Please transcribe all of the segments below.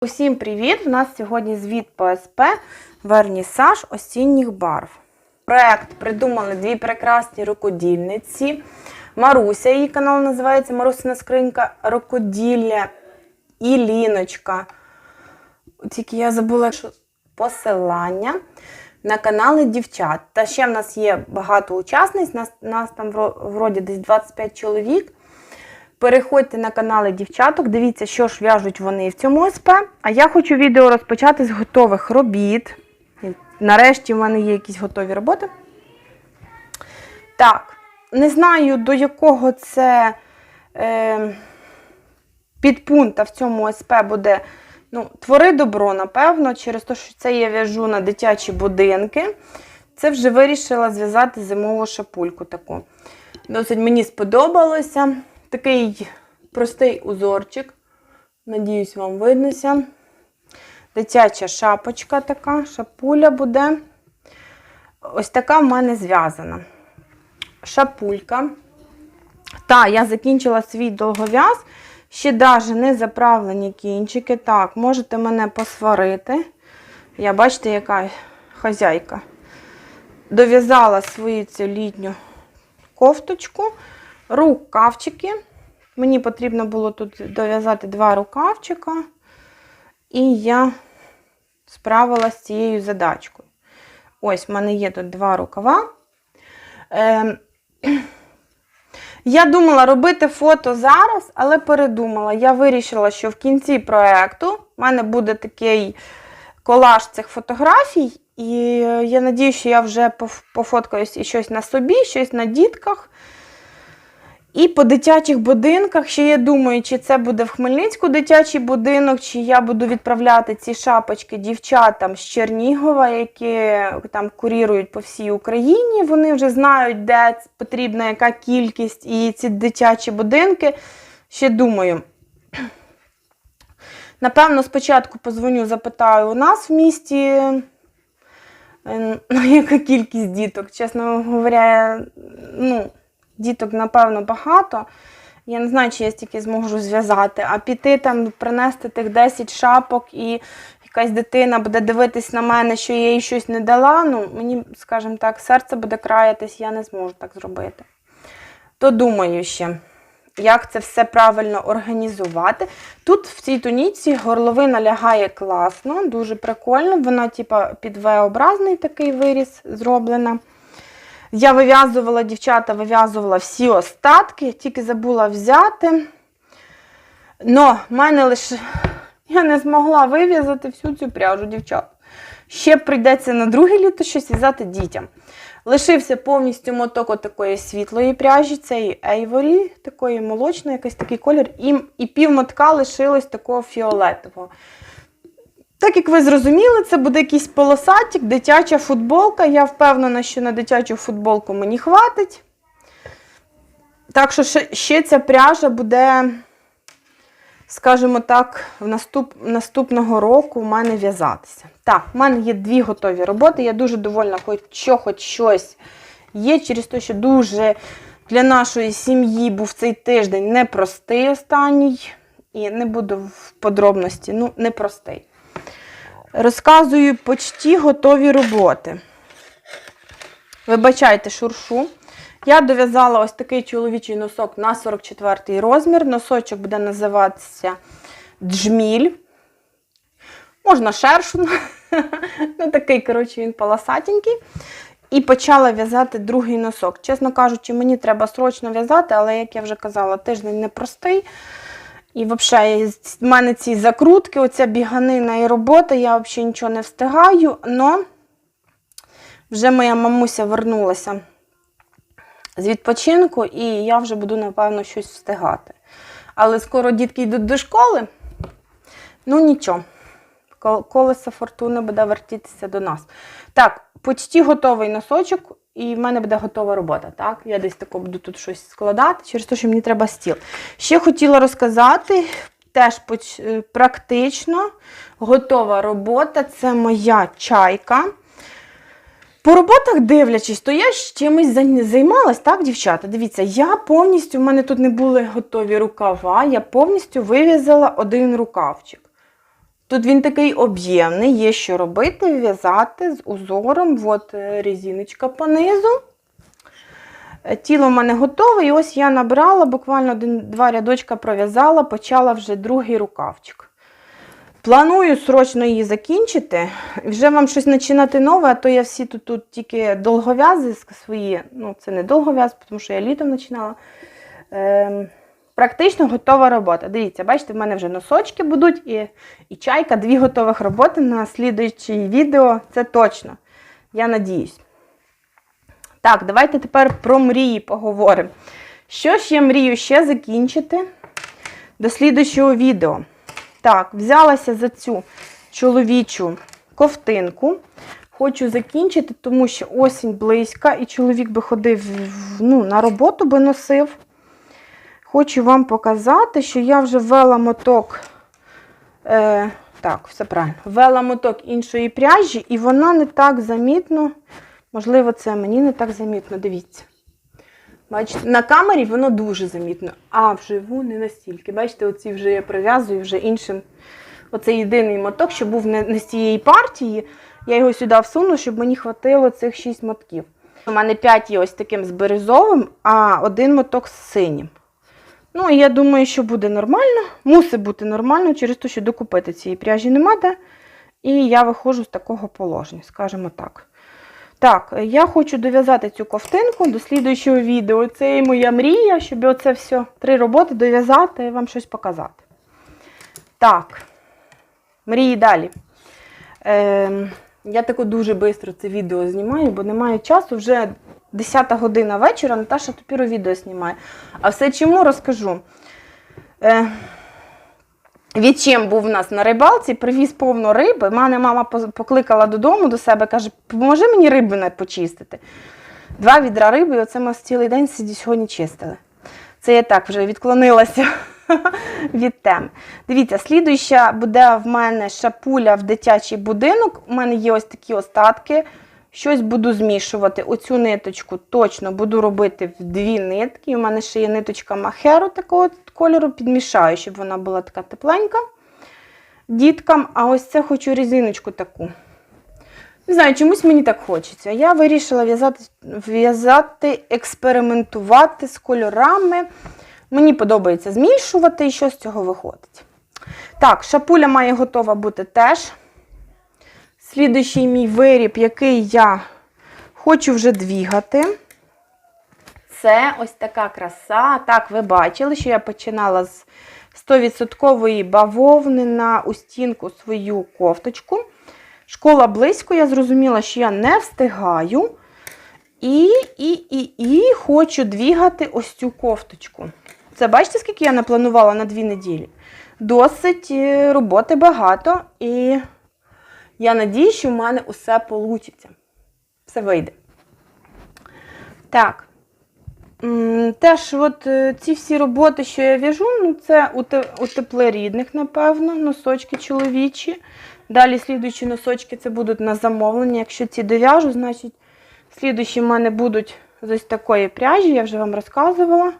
Усім привіт! У нас сьогодні звіт по СП Вернісаж осінніх барв. Проект придумали дві прекрасні рукодільниці. Маруся, її канал називається Марусина скринька рукоділля і Ліночка. Тільки я забула що посилання на канали дівчат. Та ще в нас є багато учасниць, нас, нас там вроді десь 25 чоловік. Переходьте на канали дівчаток, дивіться, що ж в'яжуть вони в цьому СП. А я хочу відео розпочати з готових робіт. Нарешті в мене є якісь готові роботи. Так, не знаю, до якого це е, підпункта в цьому СП буде ну, твори добро, напевно, через те, що це я в'яжу на дитячі будинки. Це вже вирішила зв'язати зимову шапульку таку. Досить мені сподобалося. Такий простий узорчик. Надіюсь, вам виднося. Дитяча шапочка така, шапуля буде. Ось така в мене зв'язана. Шапулька. Та, я закінчила свій довгов'яз. Ще навіть не заправлені кінчики. Так, можете мене посварити. Я бачите, яка хазяйка. Дов'язала свою цю літню кофточку, рукавчики. Мені потрібно було тут дов'язати два рукавчика. І я справилася з цією задачкою. Ось в мене є тут два рукава. Ем, я думала робити фото зараз, але передумала. Я вирішила, що в кінці проєкту в мене буде такий колаж цих фотографій. І я надію, що я вже пофоткаюсь і щось на собі, щось на дітках. І по дитячих будинках, ще я думаю, чи це буде в Хмельницьку дитячий будинок, чи я буду відправляти ці шапочки дівчатам з Чернігова, які там курірують по всій Україні. Вони вже знають, де потрібна яка кількість, і ці дитячі будинки. Ще думаю. Напевно, спочатку позвоню, запитаю у нас в місті, е, ну, яка кількість діток. Чесно говоря, ну, діток, напевно, багато. Я не знаю, чи я стільки зможу зв'язати, а піти там, принести тих 10 шапок і якась дитина буде дивитись на мене, що я їй щось не дала. Ну, мені, скажімо так, серце буде краятись, я не зможу так зробити. То думаю ще, як це все правильно організувати. Тут в цій туніці горловина лягає класно, дуже прикольно. Вона, типа, під V-образний такий виріз зроблена. Я вив'язувала, дівчата, вив'язувала всі остатки, тільки забула взяти. Но в мене лише я не змогла вив'язати всю цю пряжу, дівчат. Ще прийдеться на друге літо щось в'язати дітям. Лишився повністю моток от такої світлої пряжі, цієї Ейворі, такої молочної, якийсь такий колір, і, і пів мотка лишилось такого фіолетового. Так як ви зрозуміли, це буде якийсь полосатик, дитяча футболка. Я впевнена, що на дитячу футболку мені хватить. Так що ще, ця пряжа буде, скажімо так, наступ, наступного року в мене в'язатися. Так, в мене є дві готові роботи. Я дуже довольна, що, хоч щось є, через те, що дуже для нашої сім'ї був цей тиждень непростий останній. І не буду в подробності, ну, непростий. Розказую почті готові роботи. Вибачайте шуршу. Я дов'язала ось такий чоловічий носок на 44 розмір. Носочок буде називатися джміль. Можна шершун. ну, такий, коротше, він полосатенький. І почала в'язати другий носок. Чесно кажучи, мені треба срочно в'язати, але, як я вже казала, тиждень непростий. І взагалі, в мене ці закрутки, оця біганина і робота, я взагалі нічого не встигаю. Но вже моя мамуся вернулася з відпочинку, і я вже буду, напевно, щось встигати. Але скоро дітки йдуть до школи. Ну нічого. Кол- Колесо фортуни буде вертітися до нас. Так, почти готовий носочок, і в мене буде готова робота. Так? Я десь тако буду тут щось складати, через те, що мені треба стіл. Ще хотіла розказати, теж е, практично готова робота. Це моя чайка. По роботах дивлячись, то я ж чимось зай- займалась, так, дівчата? Дивіться, я повністю, в мене тут не були готові рукава, я повністю вив'язала один рукавчик. Тут він такий об'ємний, є що робити, в'язати з узором. От е, резиночка понизу. Е, Тіло в мене готове, і ось я набрала, буквально один-два рядочка пров'язала, почала вже другий рукавчик. Планую срочно її закінчити. Вже вам щось починати нове, а то я всі тут, тут тільки довгов'язи свої. Ну, це не довгов'яз, тому що я літом починала. Ем, практично готова робота. Дивіться, бачите, в мене вже носочки будуть і, і чайка, дві готових роботи на слідуюче відео. Це точно. Я надіюсь. Так, давайте тепер про мрії поговоримо. Що ж я мрію ще закінчити до слідуючого відео? Так, взялася за цю чоловічу ковтинку. Хочу закінчити, тому що осінь близька, і чоловік би ходив ну, на роботу би носив. Хочу вам показати, що я вже ввела моток. Е, так, все правильно. Ввела моток іншої пряжі, і вона не так замітно. Можливо, це мені не так замітно. Дивіться. Бачите, на камері воно дуже замітно, а вживу не настільки. Бачите, оці вже я прив'язую вже іншим. Оце єдиний моток, що був не, не з цієї партії. Я його сюди всуну, щоб мені хватило цих 6 мотків. У мене 5 є ось таким з бирюзовим, а один моток з синім. Ну, я думаю, що буде нормально. Мусить бути нормально, через те, що докупити цієї пряжі нема де. І я виходжу з такого положення, скажімо так. Так, я хочу дов'язати цю ковтинку до слідуючого відео. Це і моя мрія, щоб оце все, три роботи дов'язати і вам щось показати. Так, мрії далі. Ем, я тако дуже швидко це відео знімаю, бо немає часу. Вже 10 година вечора, Наташа тепер відео знімає. А все чому розкажу. Е, Відчим був у нас на рибалці, привіз повно риби. Мене мама покликала додому до себе, каже, поможи мені риби не почистити. Два відра риби, і оце ми цілий день сьогодні чистили. Це я так вже відклонилася від теми. Дивіться, слідуюча буде в мене шапуля в дитячий будинок. У мене є ось такі остатки. Щось буду змішувати. Оцю ниточку точно буду робити в дві нитки. У мене ще є ниточка махеру такого кольору, підмішаю, щоб вона була така тепленька діткам. А ось це хочу резиночку таку. Не знаю, чомусь мені так хочеться. Я вирішила в'язати, в'язати, експериментувати з кольорами. Мені подобається змішувати і що з цього виходить. Так, шапуля має готова бути теж. Слідуючий мій виріб, який я хочу вже двігати. Це ось така краса. Так, ви бачили, що я починала з 100% бавовни на устінку свою кофточку. Школа близько, я зрозуміла, що я не встигаю. І, і, і, і хочу двігати ось цю кофточку. Це бачите, скільки я напланувала на дві неділі? Досить е, роботи багато, і я надію, що в мене усе вийде. Все вийде. Так. Теж от е, ці всі роботи, що я в'яжу, ну це теплорідних, напевно, носочки чоловічі. Далі слідуючі носочки це будуть на замовлення. Якщо ці дов'яжу, значить слідуючі в мене будуть з ось такої пряжі, я вже вам розказувала.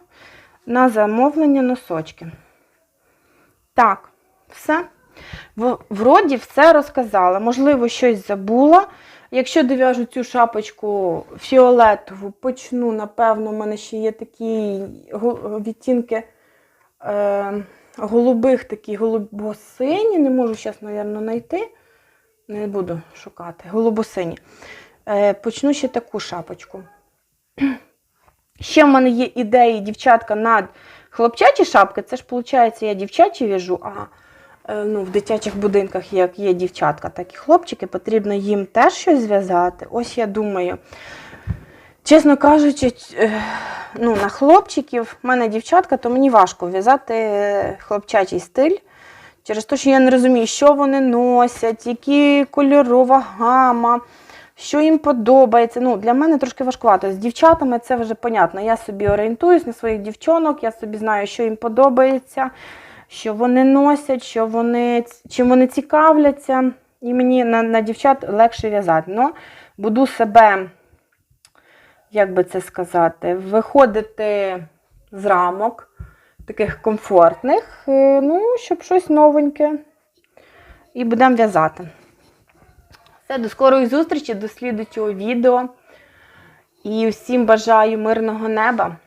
На замовлення носочки. Так, все. Вроді все розказала. Можливо, щось забула. Якщо дов'яжу цю шапочку фіолетову, почну, напевно, у мене ще є такі відтінки е, голубих, такі голубосині. Не можу зараз, мабуть, знайти. Не буду шукати. Голубосині. Е, почну ще таку шапочку. Ще в мене є ідеї, дівчатка, на хлопчачі шапки. Це ж, виходить, я дівчачі в'яжу, а е, ну, в дитячих будинках, як є дівчатка, так і хлопчики, потрібно їм теж щось зв'язати. Ось я думаю. Чесно кажучи, е, ну, на хлопчиків, в мене дівчатка, то мені важко в'язати хлопчачий стиль. Через те, що я не розумію, що вони носять, які кольорова гама, що їм подобається. Ну, для мене трошки важкувато. З дівчатами це вже понятно. Я собі орієнтуюсь на своїх дівчонок, я собі знаю, що їм подобається, що вони носять, що вони, чим вони цікавляться. І мені на, на дівчат легше в'язати. Ну, буду себе, як би це сказати, виходити з рамок таких комфортних, е, ну, щоб щось новеньке і будемо в'язати. Все, до скорої зустрічі, до слідучого відео. І всім бажаю мирного неба.